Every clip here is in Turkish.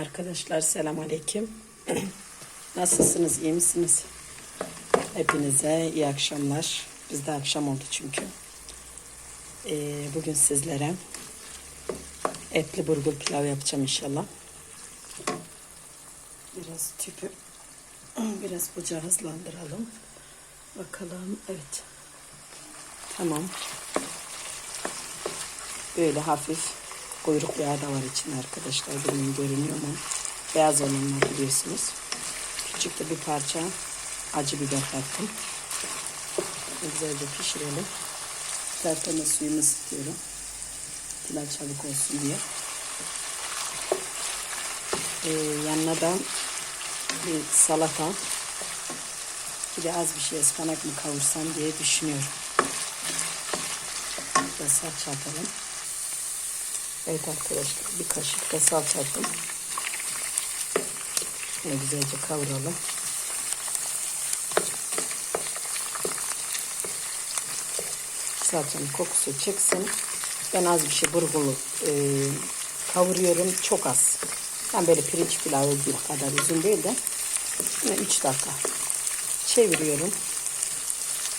Arkadaşlar selam aleyküm. Nasılsınız? iyi misiniz? Hepinize iyi akşamlar. Bizde akşam oldu çünkü. Ee, bugün sizlere etli burgul pilav yapacağım inşallah. Biraz tüpü biraz bucağı hızlandıralım. Bakalım. Evet. Tamam. Böyle hafif kuyruk yağı da var içinde arkadaşlar. Bilmiyorum görünüyor mu? Beyaz olanlar biliyorsunuz. Küçük de bir parça acı biber kattım. Güzelce pişirelim. Zaten de suyunu ısıtıyorum. Pilav çabuk olsun diye. Ee, yanına da bir salata. Bir de az bir şey ıspanak mı kavursam diye düşünüyorum. Biraz salça atalım. Evet arkadaşlar bir kaşık da salça attım. Güzelce kavuralım. Salçanın kokusu çıksın. Ben az bir şey burgulu e, kavuruyorum. Çok az. Ben böyle pirinç pilavı gibi kadar uzun değil de 3 dakika çeviriyorum.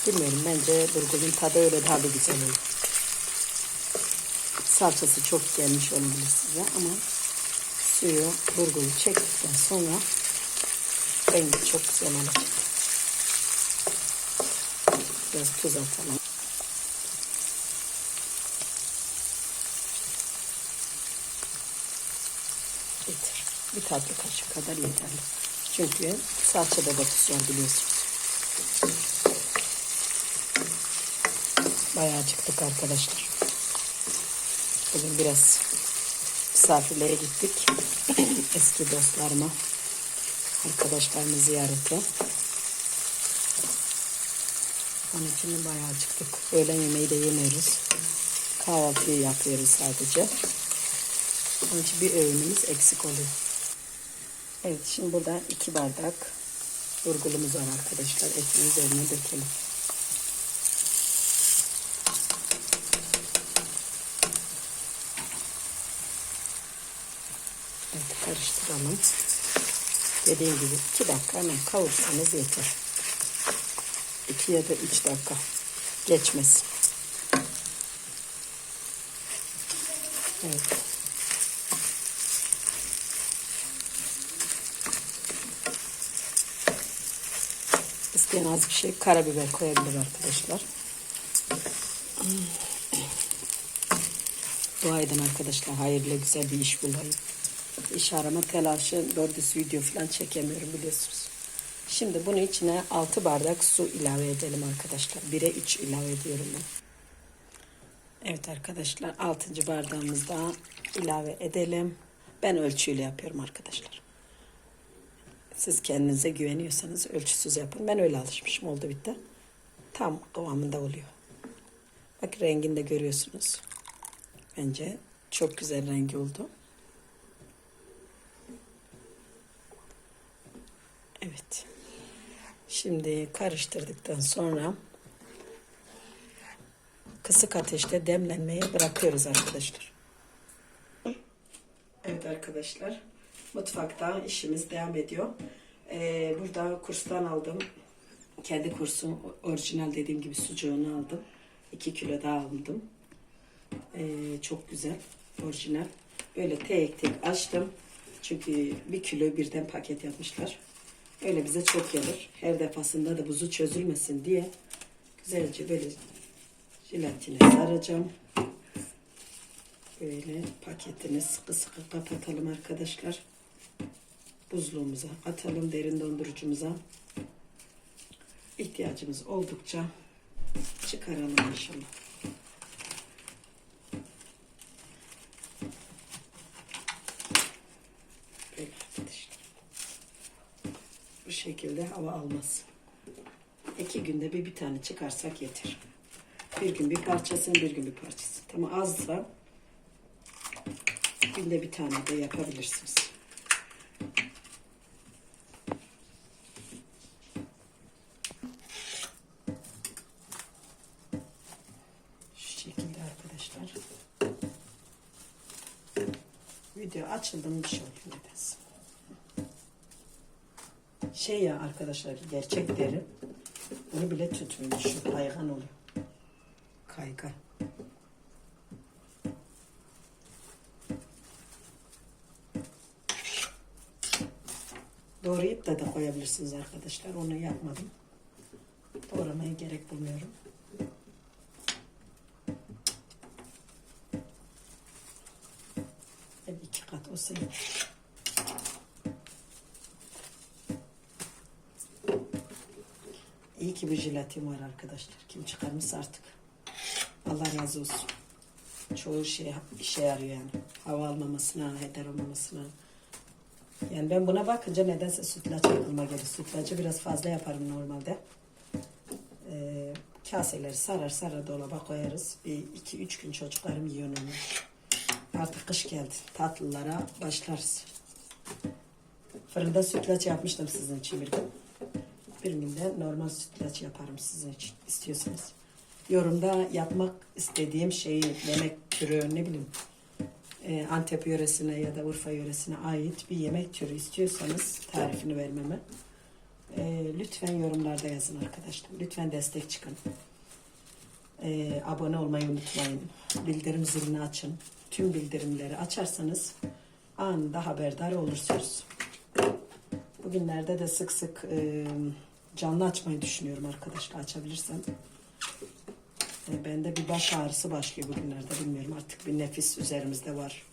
Bilmiyorum bence burgulun tadı öyle daha da güzel olur. Salçası çok gelmiş olabilir size ama suyu burgulu çektikten sonra rengi çok güzel olacak. Biraz tuz atalım. Yeter. Bir tatlı kaşık kadar yeterli. Çünkü salçada da tuz var biliyorsunuz. Bayağı acıktık arkadaşlar. Bugün biraz misafirliğe gittik. Eski dostlarıma, arkadaşlarımı ziyarete. Onun için bayağı acıktık. Öğlen yemeği de yemiyoruz. Kahvaltıyı yapıyoruz sadece. Onun için bir öğünümüz eksik oluyor. Evet şimdi burada iki bardak burgulumuz var arkadaşlar. Etin üzerine dökelim. Evet karıştıralım. Dediğim gibi iki dakika hemen kavursanız yeter. İki ya da üç dakika geçmesin. Evet. İsteyen az bir şey karabiber koyabilir arkadaşlar. Dua edin arkadaşlar. Hayırlı güzel bir iş bulayım. İş arama telaşı, dördüs video falan çekemiyorum biliyorsunuz. Şimdi bunun içine 6 bardak su ilave edelim arkadaşlar. 1'e 3 ilave ediyorum ben. Evet arkadaşlar 6. bardağımızı da ilave edelim. Ben ölçüyle yapıyorum arkadaşlar. Siz kendinize güveniyorsanız ölçüsüz yapın. Ben öyle alışmışım oldu bitti. Tam kıvamında oluyor. Bak rengini de görüyorsunuz. Bence çok güzel rengi oldu. Evet. Şimdi karıştırdıktan sonra kısık ateşte demlenmeye bırakıyoruz arkadaşlar. Evet arkadaşlar. Mutfakta işimiz devam ediyor. Ee, burada kurstan aldım. Kendi kursum orijinal dediğim gibi sucuğunu aldım. 2 kilo daha aldım. Ee, çok güzel. Orijinal. Böyle tek tek açtım. Çünkü bir kilo birden paket yapmışlar. Öyle bize çok gelir. Her defasında da buzu çözülmesin diye güzelce böyle jelatine saracağım. Böyle paketini sıkı sıkı kapatalım arkadaşlar. Buzluğumuza atalım derin dondurucumuza. İhtiyacımız oldukça çıkaralım inşallah. Böyle arkadaşlar. Bu şekilde hava almaz. İki günde bir bir tane çıkarsak yeter. Bir gün bir parçasını, bir gün bir parçası. Tamam azsa günde bir tane de yapabilirsiniz. Şu şekilde arkadaşlar. Video video açıldım bir şey oluyor nedense. Şey ya arkadaşlar gerçek deri. Bunu bile tutmuyor. Şu kaygan oluyor. Kaygan. Doğrayıp da da koyabilirsiniz arkadaşlar. Onu yapmadım. Doğramaya gerek bulmuyorum. Hep iki kat olsa. Bu jilatim var arkadaşlar. Kim çıkarmışsa artık. Allah razı olsun. Çoğu şey işe yarıyor yani. Hava almamasına, heder olmamasına. Yani ben buna bakınca nedense sütlaç aklıma gelir. Sütlacı biraz fazla yaparım normalde. Ee, kaseleri sarar sarar dolaba koyarız. Bir iki üç gün çocuklarım yiyor onu. Artık kış geldi. Tatlılara başlarız. Fırında sütlaç yapmıştım sizin için bir gün. Bir gün de normal sütlaç yaparım sizin için istiyorsanız. Yorumda yapmak istediğim şeyi, yemek türü ne bileyim e, Antep yöresine ya da Urfa yöresine ait bir yemek türü istiyorsanız tarifini vermemi e, lütfen yorumlarda yazın arkadaşlar. Lütfen destek çıkın. E, abone olmayı unutmayın. Bildirim zilini açın. Tüm bildirimleri açarsanız anında haberdar olursunuz. Bugünlerde de sık sık e, canlı açmayı düşünüyorum arkadaşlar açabilirsem. E, bende bir baş ağrısı başlıyor bugünlerde bilmiyorum artık bir nefis üzerimizde var.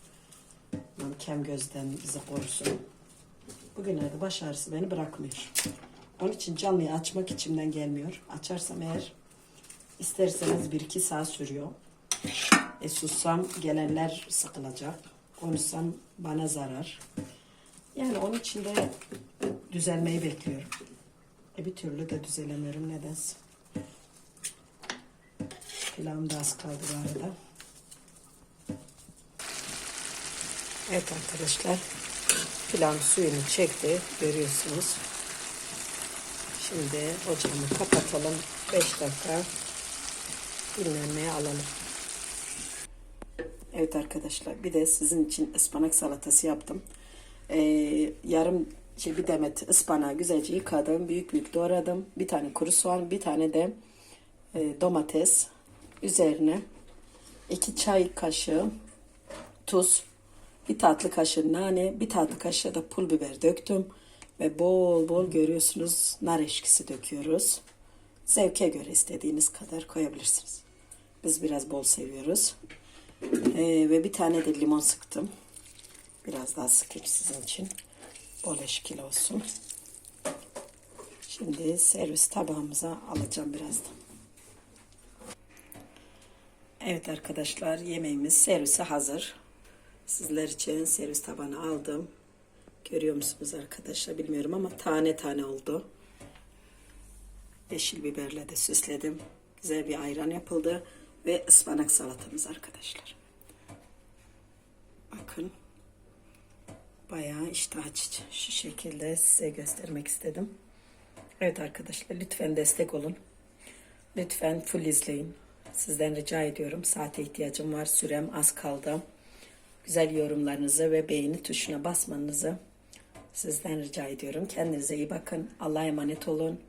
Ulan Kem gözden bizi korusun. Bugünlerde baş ağrısı beni bırakmıyor. Onun için canlıyı açmak içimden gelmiyor. Açarsam eğer isterseniz bir iki saat sürüyor. E sussam gelenler sıkılacak. Konuşsam bana zarar. Yani onun için de düzelmeyi bekliyorum. E bir türlü de düzelemiyorum nedense. Pilavım da az kaldı bu arada. Evet arkadaşlar. Pilavım suyunu çekti. Görüyorsunuz. Şimdi ocağımı kapatalım. 5 dakika dinlenmeye alalım. Evet arkadaşlar bir de sizin için ıspanak salatası yaptım. Ee, yarım şey bir demet ıspanağı güzelce yıkadım. Büyük büyük doğradım. Bir tane kuru soğan bir tane de e, domates. Üzerine iki çay kaşığı tuz, bir tatlı kaşığı nane, bir tatlı kaşığı da pul biber döktüm. Ve bol bol görüyorsunuz nar eşkisi döküyoruz. Zevke göre istediğiniz kadar koyabilirsiniz. Biz biraz bol seviyoruz. Ee, ve bir tane de limon sıktım. Biraz daha sıkayım sizin için. Bol eşkili olsun. Şimdi servis tabağımıza alacağım birazdan. Evet arkadaşlar yemeğimiz servise hazır. Sizler için servis tabağını aldım. Görüyor musunuz arkadaşlar bilmiyorum ama tane tane oldu. Yeşil biberle de süsledim. Güzel bir ayran yapıldı. Ve ıspanak salatamız arkadaşlar. Bakın. Bayağı iştah açıcı. Şu şekilde size göstermek istedim. Evet arkadaşlar lütfen destek olun. Lütfen full izleyin. Sizden rica ediyorum. Saate ihtiyacım var. Sürem az kaldı. Güzel yorumlarınızı ve beğeni tuşuna basmanızı sizden rica ediyorum. Kendinize iyi bakın. Allah'a emanet olun.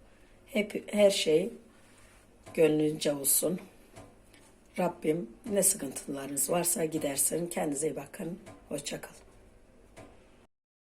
Hep her şey gönlünce olsun. Rabbim ne sıkıntılarınız varsa gidersin. Kendinize iyi bakın. Hoşçakalın.